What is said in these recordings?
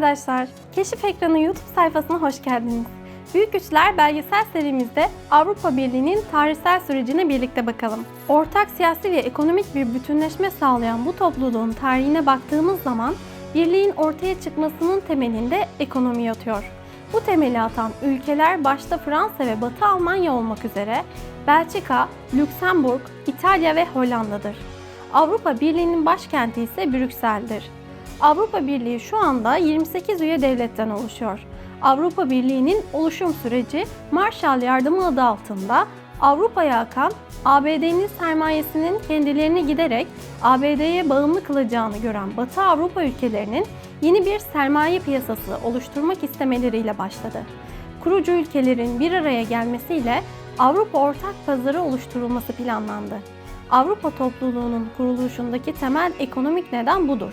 arkadaşlar, Keşif Ekranı YouTube sayfasına hoş geldiniz. Büyük Güçler belgesel serimizde Avrupa Birliği'nin tarihsel sürecine birlikte bakalım. Ortak siyasi ve ekonomik bir bütünleşme sağlayan bu topluluğun tarihine baktığımız zaman birliğin ortaya çıkmasının temelinde ekonomi yatıyor. Bu temeli atan ülkeler başta Fransa ve Batı Almanya olmak üzere Belçika, Lüksemburg, İtalya ve Hollanda'dır. Avrupa Birliği'nin başkenti ise Brüksel'dir. Avrupa Birliği şu anda 28 üye devletten oluşuyor. Avrupa Birliği'nin oluşum süreci Marshall Yardımı adı altında Avrupa'ya akan ABD'nin sermayesinin kendilerini giderek ABD'ye bağımlı kılacağını gören Batı Avrupa ülkelerinin yeni bir sermaye piyasası oluşturmak istemeleriyle başladı. Kurucu ülkelerin bir araya gelmesiyle Avrupa Ortak Pazarı oluşturulması planlandı. Avrupa topluluğunun kuruluşundaki temel ekonomik neden budur.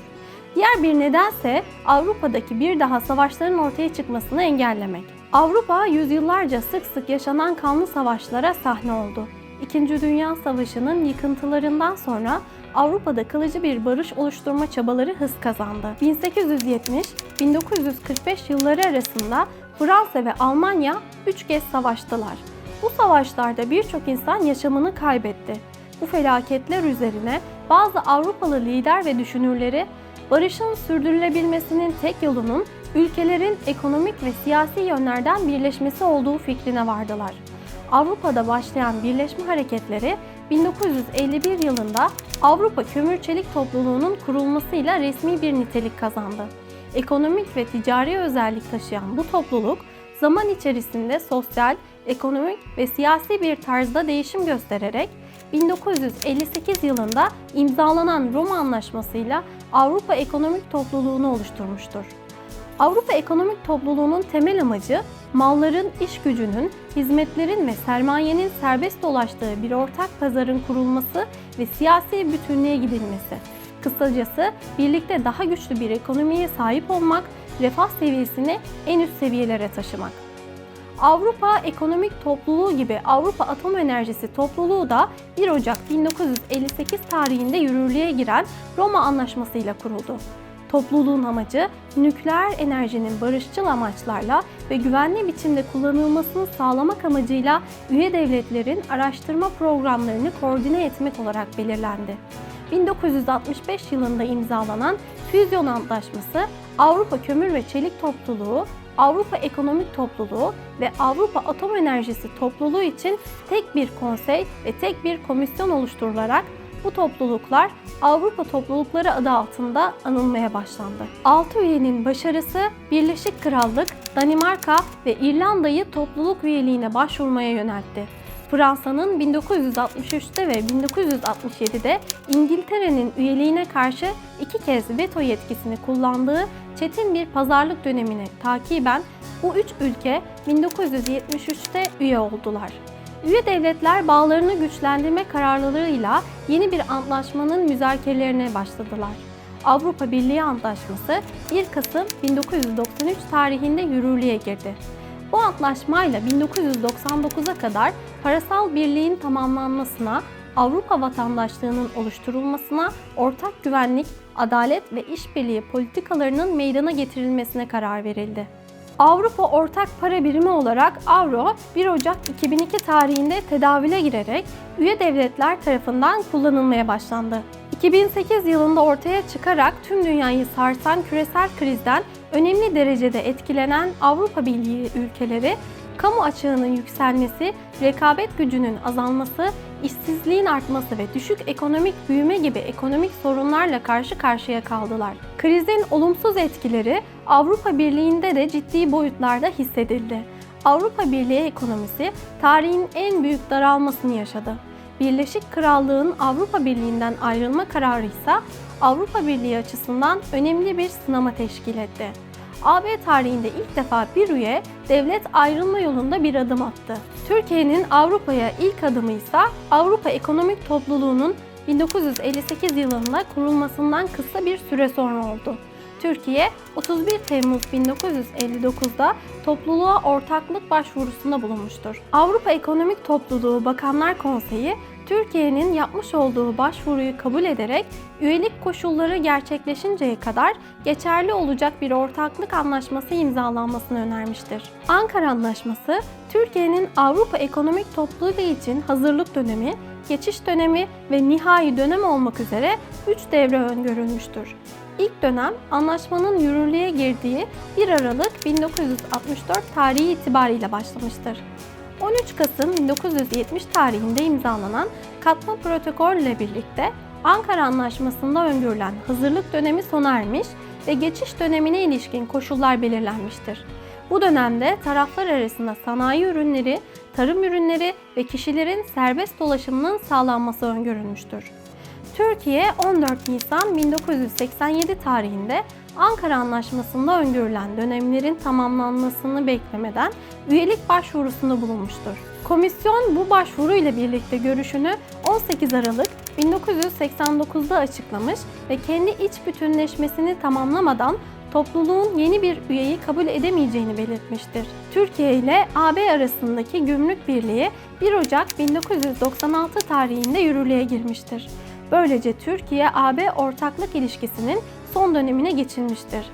Diğer bir nedense Avrupa'daki bir daha savaşların ortaya çıkmasını engellemek. Avrupa yüzyıllarca sık sık yaşanan kanlı savaşlara sahne oldu. İkinci Dünya Savaşı'nın yıkıntılarından sonra Avrupa'da kalıcı bir barış oluşturma çabaları hız kazandı. 1870-1945 yılları arasında Fransa ve Almanya üç kez savaştılar. Bu savaşlarda birçok insan yaşamını kaybetti. Bu felaketler üzerine bazı Avrupalı lider ve düşünürleri barışın sürdürülebilmesinin tek yolunun ülkelerin ekonomik ve siyasi yönlerden birleşmesi olduğu fikrine vardılar. Avrupa'da başlayan birleşme hareketleri 1951 yılında Avrupa Kömür Çelik Topluluğu'nun kurulmasıyla resmi bir nitelik kazandı. Ekonomik ve ticari özellik taşıyan bu topluluk zaman içerisinde sosyal, ekonomik ve siyasi bir tarzda değişim göstererek 1958 yılında imzalanan Roma Anlaşması'yla Avrupa Ekonomik Topluluğunu oluşturmuştur. Avrupa Ekonomik Topluluğu'nun temel amacı malların, iş gücünün, hizmetlerin ve sermayenin serbest dolaştığı bir ortak pazarın kurulması ve siyasi bütünlüğe gidilmesi. Kısacası birlikte daha güçlü bir ekonomiye sahip olmak, refah seviyesini en üst seviyelere taşımak. Avrupa Ekonomik Topluluğu gibi Avrupa Atom Enerjisi Topluluğu da 1 Ocak 1958 tarihinde yürürlüğe giren Roma Anlaşması ile kuruldu. Topluluğun amacı nükleer enerjinin barışçıl amaçlarla ve güvenli biçimde kullanılmasını sağlamak amacıyla üye devletlerin araştırma programlarını koordine etmek olarak belirlendi. 1965 yılında imzalanan Füzyon Antlaşması Avrupa Kömür ve Çelik Topluluğu, Avrupa Ekonomik Topluluğu ve Avrupa Atom Enerjisi Topluluğu için tek bir konsey ve tek bir komisyon oluşturularak bu topluluklar Avrupa Toplulukları adı altında anılmaya başlandı. 6 üyenin başarısı Birleşik Krallık, Danimarka ve İrlanda'yı topluluk üyeliğine başvurmaya yöneltti. Fransa'nın 1963'te ve 1967'de İngiltere'nin üyeliğine karşı iki kez veto yetkisini kullandığı çetin bir pazarlık dönemini takiben bu üç ülke 1973'te üye oldular. Üye devletler bağlarını güçlendirme kararlılığıyla yeni bir antlaşmanın müzakerelerine başladılar. Avrupa Birliği Antlaşması 1 Kasım 1993 tarihinde yürürlüğe girdi. Bu antlaşmayla 1999'a kadar parasal birliğin tamamlanmasına, Avrupa vatandaşlığının oluşturulmasına, ortak güvenlik, adalet ve işbirliği politikalarının meydana getirilmesine karar verildi. Avrupa Ortak Para Birimi olarak Avro 1 Ocak 2002 tarihinde tedavüle girerek üye devletler tarafından kullanılmaya başlandı. 2008 yılında ortaya çıkarak tüm dünyayı sarsan küresel krizden önemli derecede etkilenen Avrupa Birliği ülkeleri kamu açığının yükselmesi, rekabet gücünün azalması, işsizliğin artması ve düşük ekonomik büyüme gibi ekonomik sorunlarla karşı karşıya kaldılar. Krizin olumsuz etkileri Avrupa Birliği'nde de ciddi boyutlarda hissedildi. Avrupa Birliği ekonomisi tarihin en büyük daralmasını yaşadı. Birleşik Krallığın Avrupa Birliği'nden ayrılma kararı ise Avrupa Birliği açısından önemli bir sınama teşkil etti. AB tarihinde ilk defa bir üye devlet ayrılma yolunda bir adım attı. Türkiye'nin Avrupa'ya ilk adımı ise Avrupa Ekonomik Topluluğu'nun 1958 yılında kurulmasından kısa bir süre sonra oldu. Türkiye 31 Temmuz 1959'da topluluğa ortaklık başvurusunda bulunmuştur. Avrupa Ekonomik Topluluğu Bakanlar Konseyi Türkiye'nin yapmış olduğu başvuruyu kabul ederek üyelik koşulları gerçekleşinceye kadar geçerli olacak bir ortaklık anlaşması imzalanmasını önermiştir. Ankara Anlaşması, Türkiye'nin Avrupa Ekonomik Topluluğu için hazırlık dönemi, geçiş dönemi ve nihai dönem olmak üzere 3 devre öngörülmüştür. İlk dönem anlaşmanın yürürlüğe girdiği 1 Aralık 1964 tarihi itibariyle başlamıştır. 13 Kasım 1970 tarihinde imzalanan katma protokol ile birlikte Ankara Anlaşması'nda öngörülen hazırlık dönemi sona ermiş ve geçiş dönemine ilişkin koşullar belirlenmiştir. Bu dönemde taraflar arasında sanayi ürünleri, tarım ürünleri ve kişilerin serbest dolaşımının sağlanması öngörülmüştür. Türkiye 14 Nisan 1987 tarihinde Ankara Anlaşması'nda öngörülen dönemlerin tamamlanmasını beklemeden üyelik başvurusunda bulunmuştur. Komisyon bu başvuru ile birlikte görüşünü 18 Aralık 1989'da açıklamış ve kendi iç bütünleşmesini tamamlamadan topluluğun yeni bir üyeyi kabul edemeyeceğini belirtmiştir. Türkiye ile AB arasındaki gümrük birliği 1 Ocak 1996 tarihinde yürürlüğe girmiştir. Böylece Türkiye-AB ortaklık ilişkisinin son dönemine geçilmiştir.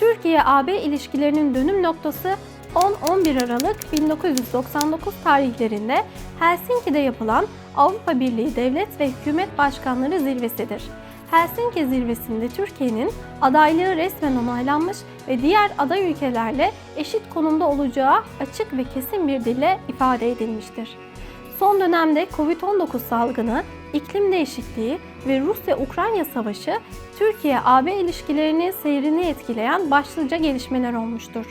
Türkiye-AB ilişkilerinin dönüm noktası 10-11 Aralık 1999 tarihlerinde Helsinki'de yapılan Avrupa Birliği Devlet ve Hükümet Başkanları Zirvesidir. Helsinki zirvesinde Türkiye'nin adaylığı resmen onaylanmış ve diğer aday ülkelerle eşit konumda olacağı açık ve kesin bir dille ifade edilmiştir. Son dönemde Covid-19 salgını, iklim değişikliği ve Rusya-Ukrayna savaşı Türkiye-AB ilişkilerinin seyrini etkileyen başlıca gelişmeler olmuştur.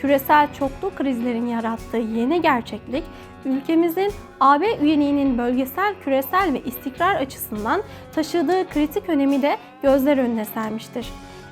Küresel çoklu krizlerin yarattığı yeni gerçeklik, ülkemizin AB üyeliğinin bölgesel, küresel ve istikrar açısından taşıdığı kritik önemi de gözler önüne sermiştir.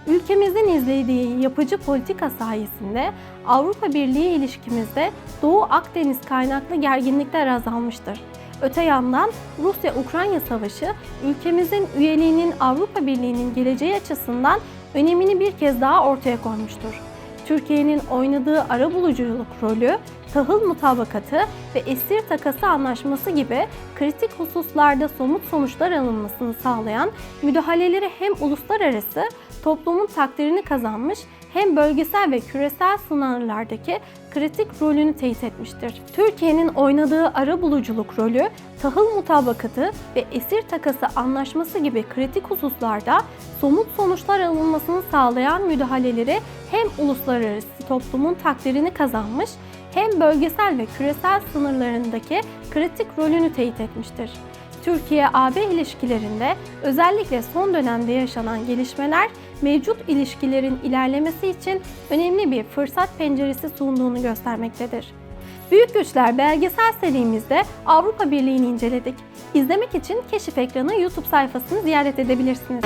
Ülkemizin izlediği yapıcı politika sayesinde Avrupa Birliği ilişkimizde Doğu Akdeniz kaynaklı gerginlikler azalmıştır. Öte yandan Rusya-Ukrayna savaşı ülkemizin üyeliğinin Avrupa Birliği'nin geleceği açısından önemini bir kez daha ortaya koymuştur. Türkiye'nin oynadığı arabuluculuk rolü, tahıl mutabakatı ve esir takası anlaşması gibi kritik hususlarda somut sonuçlar alınmasını sağlayan müdahaleleri hem uluslararası toplumun takdirini kazanmış hem bölgesel ve küresel sınırlardaki kritik rolünü teyit etmiştir. Türkiye'nin oynadığı ara buluculuk rolü, tahıl mutabakatı ve esir takası anlaşması kritik kritik hususlarda somut sonuçlar alınmasını sağlayan müdahaleleri hem uluslararası toplumun takdirini kazanmış hem bölgesel ve küresel sınırlarındaki kritik rolünü teyit etmiştir. Türkiye-AB ilişkilerinde özellikle son dönemde yaşanan gelişmeler mevcut ilişkilerin ilerlemesi için önemli bir fırsat penceresi sunduğunu göstermektedir. Büyük Güçler belgesel serimizde Avrupa Birliği'ni inceledik. İzlemek için Keşif Ekranı YouTube sayfasını ziyaret edebilirsiniz.